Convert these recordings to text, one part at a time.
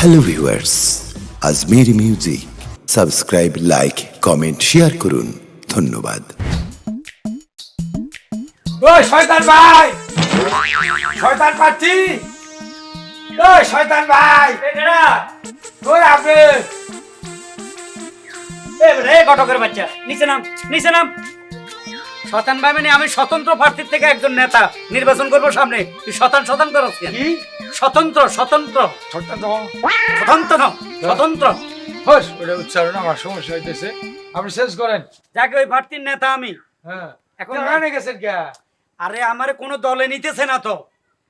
Hello viewers আজমের music subscribe like comment share করুন। ধন্যবাদ। ওই শয়তান ভাই! শয়তান পাচ্ছি! ওই শয়তান ভাই! ওই আপনি! রে ঘটকের বাচ্চা নিচে নাম নিচে নাম। শতান ভাই মানে আমি স্বতন্ত্র প্রার্থীর থেকে একজন নেতা। নির্বাচন করব সামনে। তুই শতান শতান কেন? কি? স্বতন্ত্র স্বতন্ত্র। স্বতন্ত্র? ন, স্বতন্ত্র। হোস ওটা উচ্চারণ আমার সমস্যা হইতেছে। আপনি শেষ করেন। যাকে ওই পার্টির নেতা আমি। হ্যাঁ। এখন রানে গেছেন কে? আরে আমারে কোনো দলে নিতেছে না তো।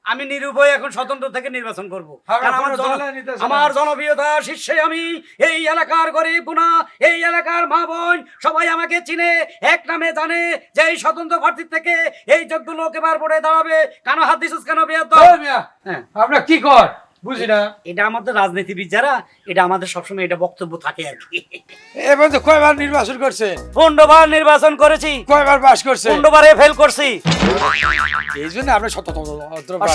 আমি নিরুপায় এখন স্বতন্ত্র থেকে নির্বাচন করব। আমার না। আমার জনপ্রিয়তা শীর্ষে আমি এই এলাকার গরিব বোনা এই এলাকার মা বোন সবাই আমাকে চিনে এক নামে জানে যে এই স্বতন্ত্র প্রার্থীর থেকে এই যোগ্য লোক এবার পড়ে দাঁড়াবে। কেন হাত দিস কেন বিয়ার হ্যাঁ। আপনার কি কর? বুঝি না? এটা আমাদের রাজনীতিবিদ যারা এটা আমাদের সবসময় এটা বক্তব্য থাকে আর কি। এবার তো কয়বার নির্বাচন করছেন পনেরোবার নির্বাচন করেছি। কয়বার পাস করছেন পনেরোবারে ফেল করছি। এই জন্য আপনি স্বতন্ত্র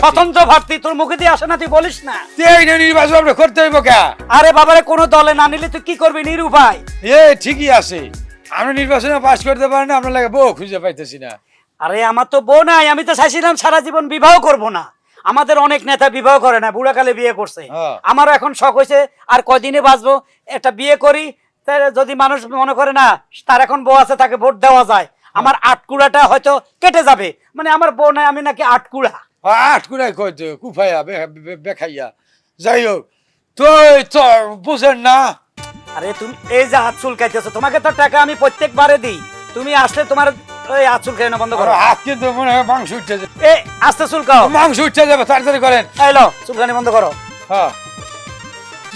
স্বতন্ত্র প্রার্থী। তোর মুখে দিয়ে আসে না তুই বলিস না। এইটা নির্বাচন আপনি করতে হইব কে? আরে বাবারে কোনো দলে না নিলে তুই কি করবি নিরুপায়? এ ঠিকই আছে। নির্বাচনে পাস করতে না লাগে বউ খুঁজে পাইতেছি না। আরে আমার তো বউ নাই আমি তো চাইছিলাম সারা জীবন বিবাহ করব না। আমাদের অনেক নেতা বিবাহ করে না বুড়াকালে বিয়ে করছে। আমার এখন শখ হয়েছে আর কয়দিনে বাঁচবো? একটা বিয়ে করি যদি মানুষ মনে করে না তার এখন বউ আছে তাকে ভোট দেওয়া যায়। আমার আটকুড়াটা হয়তো কেটে যাবে। মানে আমার বউ নাই আমি নাকি আটকুড়া। আট কুড়াই কুফাইয়া বেখাইয়া। যাই হোক তুই তো বুঝেন না। আরে তুমি এই যে হাত চুলকাইতেছো তোমাকে তো টাকা আমি প্রত্যেকবারে দিই। তুমি আসলে তোমার ওই হাত চুলকাই না বন্ধ করো। হাত কিন্তু মনে হয় মাংস যাবে এ আস্তে চুলকাও মাংস উঠতে যাবে তাড়াতাড়ি করেন। এলো চুলকানি বন্ধ করো। হ্যাঁ।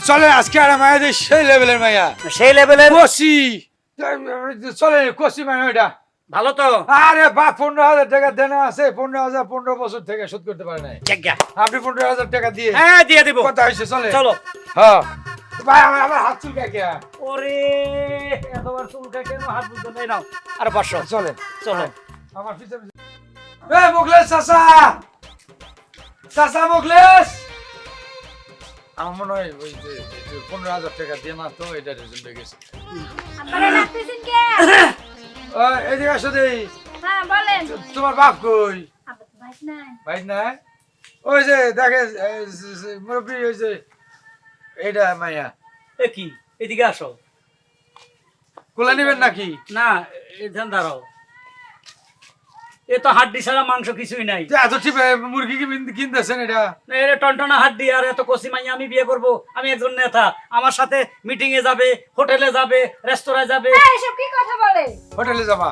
চলে আজকে আর মায়েদের সেই লেভেলের মাইয়া সেই লেভেলের কষি। চলে কষি মানে ওইটা। ভালো তো। আরে বাপ পনেরো হাজার টাকা দেনা আছে পনেরো হাজার পনেরো বছর থেকে শোধ করতে পারে নাই। আপনি পনেরো হাজার টাকা দিয়ে হ্যাঁ দিয়ে দিব। কথা হয়েছে চলে চলো। হ্যাঁ। ভাই আমার আমার হাত চুলকা কে ওরে এতবার চুলকা কেন? হাত বুঝতে নেই নাও আর পাঁচশো চলে চলো। আমার পিছে এ মুখলেশ চাচা! আমার মনে হয় ওই যে পনেরো হাজার টাকা দিয়ে না তো এটা রেজল্ট গেছে। আপনারা ডাকতেছেন কে? আসো দেই। হ্যাঁ, তোমার বাপ কই? নাই। ভাই না ওই যে দেখে মুরব্বী ওই যে এইটা মাইয়া। এ কি? এদিকে আসো। কোলা নিবেন নাকি? না এখান দাঁড়াও। এ তো হাড্ডি ছাড়া মাংস কিছুই নাই। এত মুরগি কি কিনতেছেন এটা? না, এর টনটনা হাড্ডি আর এত কষি মাইয়া আমি বিয়ে করব। আমি একজন নেতা। আমার সাথে মিটিং এ যাবে হোটেলে যাবে রেস্তোরাঁয় যাবে। এসব কি কথা বলে? হোটেলে যাবা।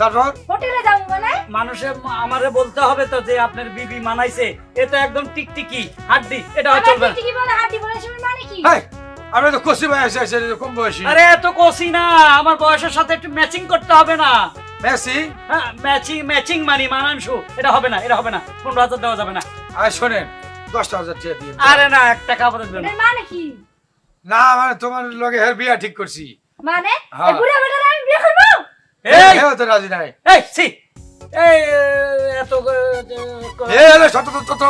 তারপর? হোটেলে যাব মানে? মানুষে আমারে বলতে হবে তো যে আপনার বিবি মানাইছে। এ তো একদম টিকটিকি হাড্ডি এটা চলবে টিকটিকি বলে, হাড্ডি বলে, মানে কি? আমরা তো কষি ভাই আছে আছে কম বয়সী। আরে এত কষি না আমার বয়সের সাথে একটু ম্যাচিং করতে হবে না। মেসি হ্যাঁ ম্যাচিং ম্যাচিং মানি মানানসু এটা হবে না এটা হবে না পনেরো হাজার দেওয়া যাবে না। আর শোনেন দশটা হাজার টাকা দিয়ে। আরে না এক টাকা আপাতত দেবেন মানে কি? না মানে তোমার লগে হের বিয়া ঠিক করছি। মানে? হ্যাঁ। এই বুড়া বেটারে আমি বিয়ে করব? এই! হেও তো রাজি নাই। এই সি এই এত এ হলো শত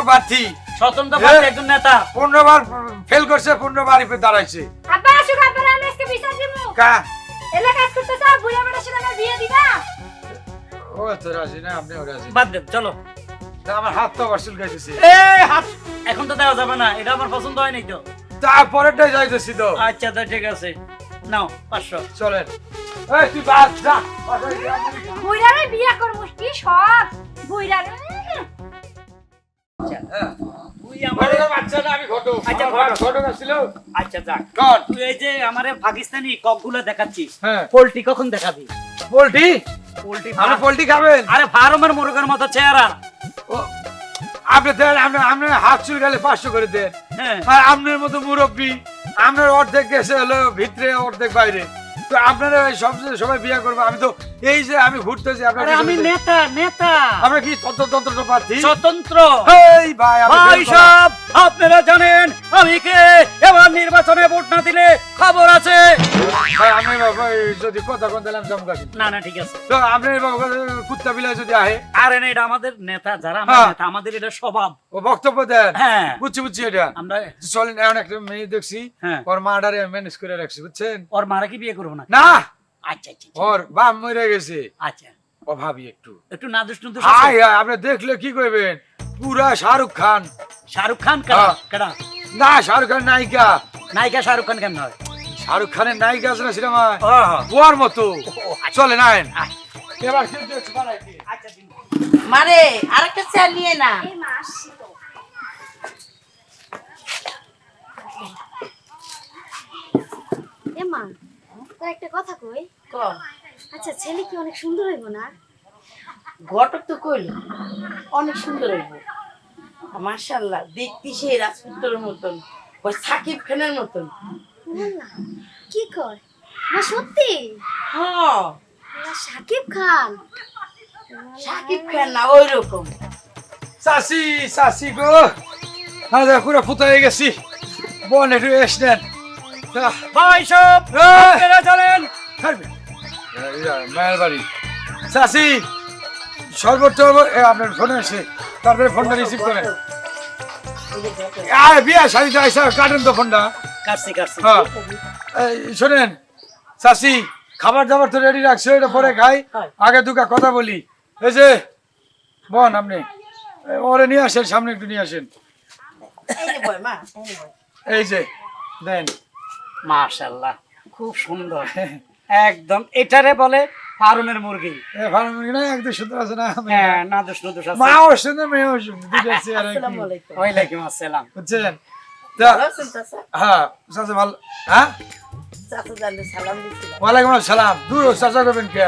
প্রার্থী স্বতন্ত্র প্রার্থী একজন নেতা। পনেরো ফেল করছে পনেরো বারই দাঁড়াইছে। আব্বা, আসুক, আব্বারে আমি আজকে বিচার দিবো। কা? এলা কাজ করতে চাও, বুড়া বেটার সাথে আমার বিয়ে দিবা? ও তো রাজি না আপনিও রাজি। বাদ দেন চলো। আমার হাত তো আবার চুলকাইতেছে এই হাত এখন তো দেওয়া যাবে না এটা আমার পছন্দ হয়নি তো। তারপরেরটাই যাইতেছি তো। আচ্ছা তো ঠিক আছে। নাও পাঁচশো। চলেন। এই তুই বাদ যা। বুড়ারে বিয়ে করব, কি শখ? বুড়ারে, উম। আচ্ছা, আচ্ছা পাকিস্তানি দেখাচ্ছিস হ্যাঁ। পোল্ট্রি কখন দেখাবি? পোল্ট্রি পোল্ট্রি আপনি পোল্ট্রি খাবেন। আরে ফার্মের মুরগের মতো চেহারা। ও, আপনি দেন আপনি আপনি হাত চুল গেলে পাঁচশো করে দেন। হ্যাঁ। আর আপনার মতো মুরব্বী আপনার অর্ধেক গেছে হলো ভিতরে অর্ধেক বাইরে। তো আপনারা ওই সব সবাই বিয়ে করবে। আমি তো এই যে আমি ঘুরতেছি আপনার আমি নেতা নেতা। আমরা কি স্বতন্ত্র তন্ত্র প্রার্থী স্বতন্ত্র। এই ভাই ভাই সব আপনারা জানেন আমি কে? এবার নির্বাচনে ভোট না দিলে খবর আছে। ভাই আমি বাবা, যদি কথা কোন দিলাম চমকাছি না না ঠিক আছে। তো আপনি বাবা, কুত্তা বিলাই যদি আহে। আরে না এটা আমাদের নেতা যারা আমরা হ্যাঁ। নেতা আমাদের এটা স্বভাব। ও বক্তব্য দেন। হ্যাঁ। বুঝছি বুঝছি এটা। আমরা চলেন এমন একটা মেয়ে দেখছি। হ্যাঁ। ওর মাডারে ম্যানেজ করে রাখছি বুঝছেন? ওর মারা কি বিয়ে করব না না! আচ্ছা আচ্ছা আচ্ছা, ওর বাপ মরে গেছে। আচ্ছা। একটু। একটু নাদুস নুদুস হাই হাই আপনি দেখলে কি করবেন? পুরা শাহরুখ খান। শাহরুখ খান। না শাহরুখ খান নায়িকা। নায়িকা শাহরুখ খান কেমন হয়? শাহরুখ খানের নায়িকা আছে না সিনেমায় ও, ওর মতো। চলে নাইন এবার। আচ্ছা। মারে আরেকটা চেয়ার নিয়ে না। একটা কথা কই। ক? আচ্ছা ছেলে কি অনেক সুন্দর হইব না? ঘটক তো কইল অনেক সুন্দর হইব। মাশাল্লাহ দেখতে সেই রাজপুত্রের মতন ওই সাকিব খানের মতন। কি কর? না সত্যি? হ্যাঁ। সাকিব খান। সাকিব খান না ওই রকম চাষি চাষি গো আজ পুরো ফুতা হয়ে গেছি। বোন একটু এস নেন। আহ, ভাই সব। এই মায়ের বাড়ি চাষি সর্বোচ্চ এ, আপনার ফোনে এসে তারপরে ফোনটা রিসিভ করেন। আরে বিয়া শাড়িতে আইসা কাটেন তো ফোনটা। কাটছি কাটছি। হ্যাঁ। শোনেন চাষি খাবার দাবার তো রেডি রাখছে এটা পরে খাই। আগে দুকা কথা বলি। এই যে বোন আপনি ওরে নিয়ে আসেন সামনে একটু নিয়ে আসেন। এই যে দেন। মাশাআল্লাহ খুব সুন্দর। একদম এটারে বলে ফারুনের মুরগি। ভালো মুরগি না একদম সুন্দর আছে না? হ্যাঁ নাদুস নুদুস আছে। মাও সুন্দর মেয়েও সুন্দর দুটো চেয়ারে আসসালামু আলাইকুম। ওয়ালাইকুম আসসালাম। বুঝছেন? হ্যাঁ চাচা ভালো। হ্যাঁ? চাচা জানলে সালাম দিছিলাম। ওয়ালাইকুম আসসালাম। দূর চাচা করবেন কে?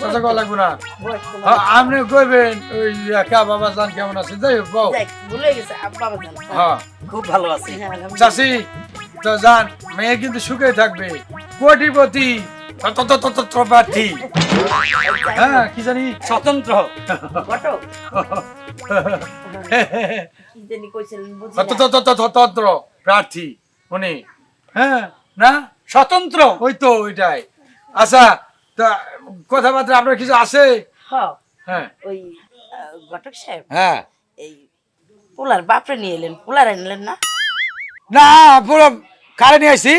চাচা কো লাগবো না। হ্যাঁ, আপনি কইবেন ওই কা বাবা জান কেমন আছে? যাই হোক বউ। ভুলে গেছে বাবা জান। হ্যাঁ। খুব ভালো আছি। হ্যাঁ, তো জান মেয়ে কিন্তু সুখে থাকবে। কোটিপতি। প্রার্থী হ্যাঁ কি জানি? স্বতন্ত্র। কি জানি কইছিলেন বুঝি না। তন্ত্র প্রার্থী উনি। হ্যাঁ। না? স্বতন্ত্র? ওই তো ওইটাই। আচ্ছা তা কথাবার্তা আপনার কিছু আছে? হ্যাঁ। হ্যাঁ। ওই আহ, ঘটক সাহেব? হ্যাঁ। এই পোলার বাপরে নিয়ে এলেন পোলার আনলেন না? না পুরো কারে নিয়ে আসি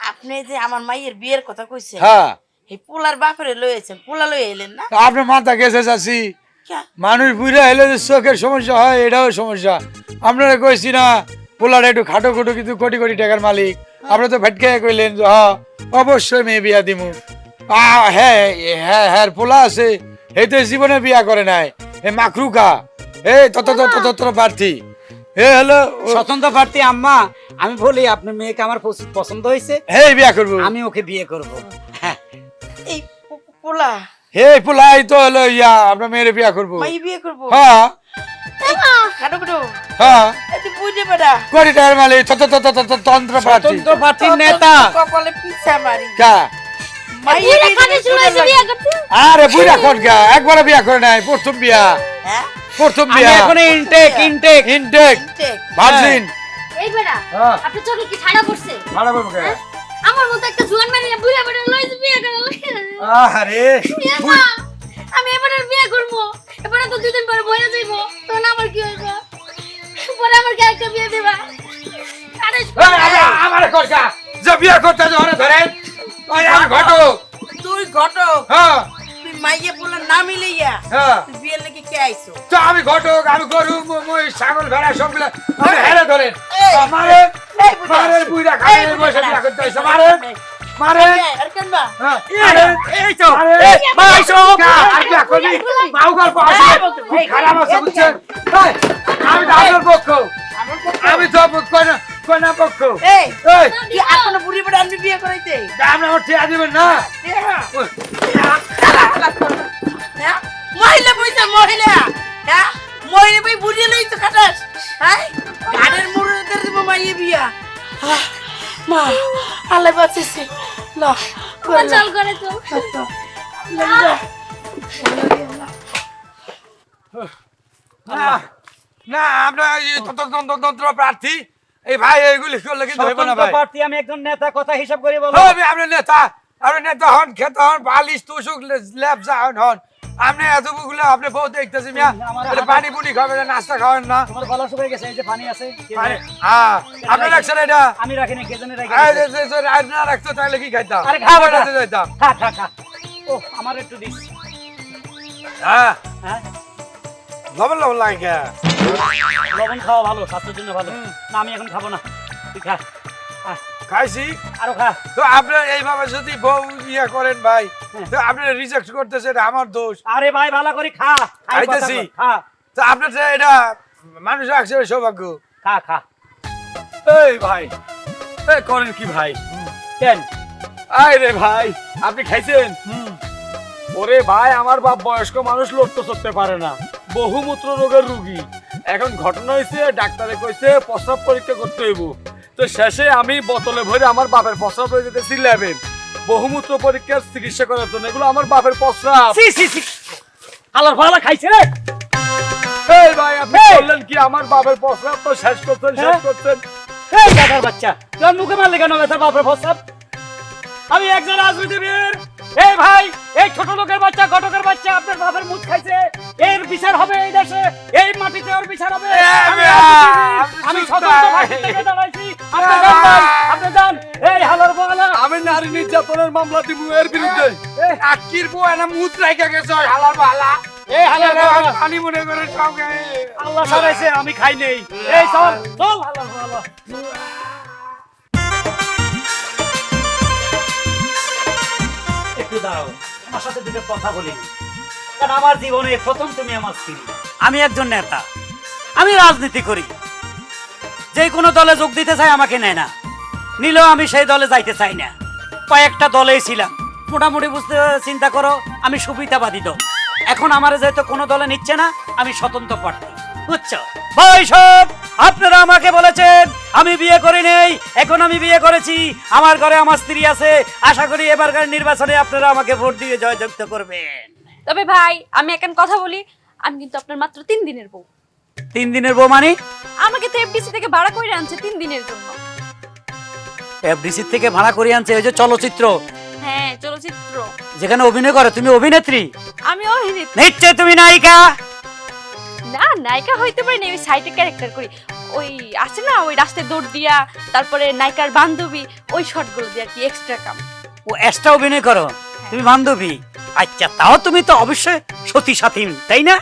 আপনি যে আমার মাইয়ের বিয়ের কথা কইছেন হ্যাঁ। এই পোলার বাপরে লয়েছেন পোলা লয়ে এলেন না? আপনার মাথা গেছে চাষি? মানুষ বুড়ে এলে যে চোখের সমস্যা হয় এটাও সমস্যা। আপনারা কইছি না পোলার একটু খাটো খুটো কিন্তু কোটি কোটি টাকার মালিক। আপনি তো ভেটকে কইলেন যে হ্যাঁ অবশ্যই মেয়ে বিয়া দিমু। আ, হ্যাঁ হ্যাঁ হ্যাঁ পোলা আছে এই তো জীবনে বিয়া করে নাই। এ মাকরুকা এ তত তত তত প্রার্থী। এ হলো স্বতন্ত্র প্রার্থী আম্মা আমি বলি আপনার মেয়েকে আমার পছ- পছন্দ হয়েছে। হে বিয়া করব। আমি ওকে বিয়ে করব। হ্যাঁ এই পোলা হে পোলাই তো হলো ইয়া আপনার মেয়ের বিয়া করব। মাই বিয়ে করব? হ্যাঁ। খাটো খাটো হ্যাঁ। এত বুঝে বেড়া। কোটি টাকার মালিক তত তত তত তন্ত্র প্রার্থী স্বতন্ত্র প্রার্থীর নেতা। কপালে পিছা মারি। কা? বিয়ে করতে? আরে বুড়া খটকা একবারে বিয়া করে নাই প্রথম বিয়া। হ্যাঁ? প্রথম বিয়া। এখন ইনটেক ইনটেক ইনটেক ভার্জিন এই হ্যাঁ। আপনার চোখে কি ছাড়া পড়ছে? ভালো করব কে? আমার মতো একটা জুয়ান মারিয়া বুড়া বেড়া লইছে বিয়ে করে আরে আমি এবারে আর বিয়ে করব। এবারে তো দুদিন পরে বইয়া যাইবো। তখন আমার কি হইব? পরে আমার কে একটা বিয়ে দিবা। আরে আমার খটকা যে। বিয়া করতে যে ওরে ধরেন। ওই আমি ঘটো তুই ঘটক? হ্যাঁ। তুই মাইয়ে পোলার না মিলাইয়া হ্যাঁ। তুই বিয়ের লেগে কে আইছো? তো আমি ঘটক আমি গরু মই ছাগল ভেড়া সবগুলা আমি হেরে ধরেন। এই, মারেন এই বুড়া। বুইরা এই বসে বিয়া করতে হইছে মারেন মারেন আর কেনবা? হ্যাঁ, এই তো আরে, এই, ভাই আর বিয়া করবি মাউ গল্প আছে খুব খারাপ আছে বুঝছেন আমি তো পক্ষ আমি তো কয়না কয়না পক্ষ এই, এই তুই এখনও বুড়ি বেড়া আমি বিয়ে করাইতে আমার ঠিয়া দিবেন না হ্যাঁ? মহিলা পয়সা মহিলা হ্যাঁ ভাই বুড়িয়ে লইছো খাটাস। হ্যাঁ? গানের মুড়ে দিব মাইয়ে বিয়া। মা আল্লাহ বাঁচিয়েছে না চল করে তো না আমরা এই তন্ত্র প্রার্থী। এই ভাই এইগুলি করলে কিন্তু হইব না ভাই। প্রার্থী আমি একজন নেতা কথা হিসাব করে বলো। ও, আমি নেতা। আপনি নেতা হন খেতে হন বালিশ তুসুক ল্যাব যা হন হন। আপনি এতগুলো আপনি বউ দেখতেছি মিয়া। পানি পুনি খাবেন না, নাস্তা খাবেন না। তোমার গলা শুকিয়ে গেছে এই যে পানি আছে কে পানি- জানে? হ্যাঁ আপনি রাখছেন এটা? আমি রেখে না রাখতো তাহলে কি খাইতাম? আরে খাব না। যাইতাম? খা খা খা। ও আমার একটু দিস। হ্যাঁ। হ্যাঁ? লবণ লবণ লাগে লবণ খাওয়া ভালো স্বাস্থ্যের জন্য ভালো। না আমি এখন খাব না। তুই খা। খাইছি। আরও খা। তো আপনার এইভাবে যদি বউ ইয়ে করেন ভাই হ্যাঁ। তো আপনি রিজেক্ট করতেছে এটা আমার দোষ। আরে ভাই ভালো করে খা। খাইতেছি। তো আপনার এটা মানুষ রাখছে সৌভাগ্য। খা খা। এই ভাই এই করেন কি ভাই? কেন? আয় রে ভাই আপনি খাইছেন? ওরে ভাই আমার বাপ বয়স্ক মানুষ লড়তে চড়তে পারে না। বহুমূত্র রোগের রুগী। এখন ঘটনা হয়েছে ডাক্তারে কইছে প্রস্রাব পরীক্ষা করতে হইব। তো শেষে আমি বোতলে ভরে আমার বাপের পসরা হয়ে যেতে সিলেবেন বহুমূত্র পরীক্ষার চিকিৎসা করার জন্য এগুলো আমার বাপের পসরা সি সি সি আলার ভালা খাইছে রে। এই ভাই আপনি বললেন কি আমার বাপের পসরা তো শেষ করছেন শেষ হ্যাঁ? করছেন? এই দাদার বাচ্চা তোর মুখে মারলে কেন বাপের পসরা আমি একজন রাজনীতিবিদ। এই ভাই এই ছোট লোকের বাচ্চা ঘটকের বাচ্চা আপনার বাপের মুখ খাইছে। এর বিচার হবে এই দেশে এই মাটিতে ওর বিচার হবে। আমি আমি স্বতন্ত্র থাক। থেকে দাঁড়াইছি। আপনি যান আপনি যান। এই হালার বগলা আমি নারী নির্যাতনের মামলা দিব এর বিরুদ্ধে। আকির বউ এনা মুত রাইখা গেছে হালার বালা। এই হালার পানি মনে করে আল্লাহ সারাইছে আমি খাই নেই। এই চল চল হালার বগলা একটু দাঁড়াও আমার সাথে দুটো কথা বলি। কারণ আমার জীবনে প্রথম তুমি আমার স্ত্রী। আমি একজন নেতা। আমি রাজনীতি করি। যে কোনো দলে যোগ দিতে চাই আমাকে নেয় না। নিলেও আমি সেই দলে যাইতে চাই না। কয়েকটা দলেই ছিলাম। মোটামুটি বুঝতে চিন্তা করো, আমি সুবিধাবাদী দল। এখন আমার যেহেতু কোনো দলে নিচ্ছে না, আমি স্বতন্ত্র প্রার্থী। বুঝছ? সব আপনারা আমাকে বলেছেন আমি বিয়ে করি নেই এখন আমি বিয়ে করেছি আমার ঘরে আমার স্ত্রী আছে আশা করি এবারকার নির্বাচনে আপনারা আমাকে ভোট দিয়ে জয়যুক্ত করবেন। তবে ভাই আমি এখন কথা বলি আমি কিন্তু আপনার মাত্র তিন দিনের বউ। তিন দিনের বউ মানে? আমাকে তো এফডিসি থেকে ভাড়া করে আনছে তিন দিনের জন্য। এফডিসি থেকে ভাড়া করে আনছে ওই যে চলচ্চিত্র। হ্যাঁ চলচ্চিত্র। যেখানে অভিনয় করে তুমি অভিনেত্রী? আমি অভিনেত্রী। নিশ্চয় তুমি নায়িকা? নায়িকা হইতে পারি না ওই সাইডে ক্যারেক্টার করি। ওই আছে না ওই রাস্তায় দৌড় দিয়া তারপরে নায়িকার বান্ধবী ওই শর্টগুলো দিয়ে আর কি এক্সট্রা কাম। ও এক্সট্রা অভিনয় করো? তুমি বান্ধবী? আচ্ছা তাও তুমি তো অবশ্যই সতী সাথী তাই না?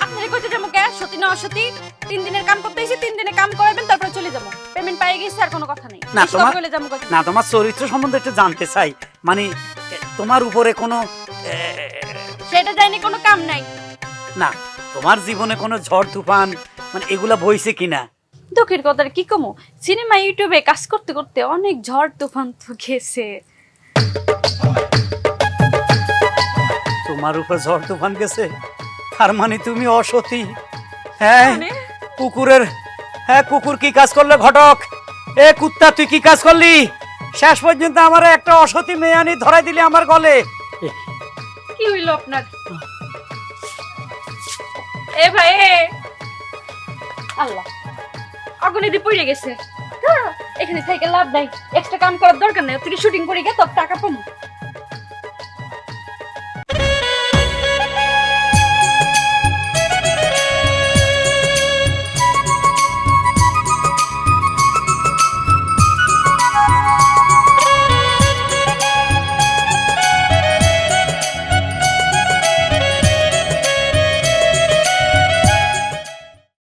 আপনারা কইতে যাব কে? সতী না অসতী? তিন দিনের কাম করতে এসে তিন দিনে কাম করাবেন তারপরে চলে যাব। পেমেন্ট পাই গেছে আর কোনো কথা নেই। না, তোমার- না তোমার চরিত্র সম্বন্ধে একটু জানতে চাই। মানে তোমার উপরে কোনো সেটা জানি কোনো কাম নাই। না তোমার জীবনে কোনো ঝড় তুফান মানে এগুলা বইছে কিনা? দুঃখের কথা কি কমু? সিনেমা ইউটিউবে কাজ করতে করতে অনেক ঝড় তুফান তো গেছে। তোমার উপর ঝড় তুফান গেছে? তার মানে তুমি অসতী। হ্যাঁ মানে? কুকুরের হ্যাঁ কুকুর কি কাজ করলে ঘটক? এ কুত্তা তুই কি কাজ করলি? শেষ পর্যন্ত আমার একটা অসতী মেয়ে আনি ধরাই দিলি আমার গলে। কি হইল আপনার? এ ভাই আল্লাহ। আগুন এদিকে পড়ে গেছে। ধরো, এখানে থেকে লাভ নাই। এক্সট্রা কাম করার দরকার নাই। তুই শুটিং করে গে তোর টাকা পাবো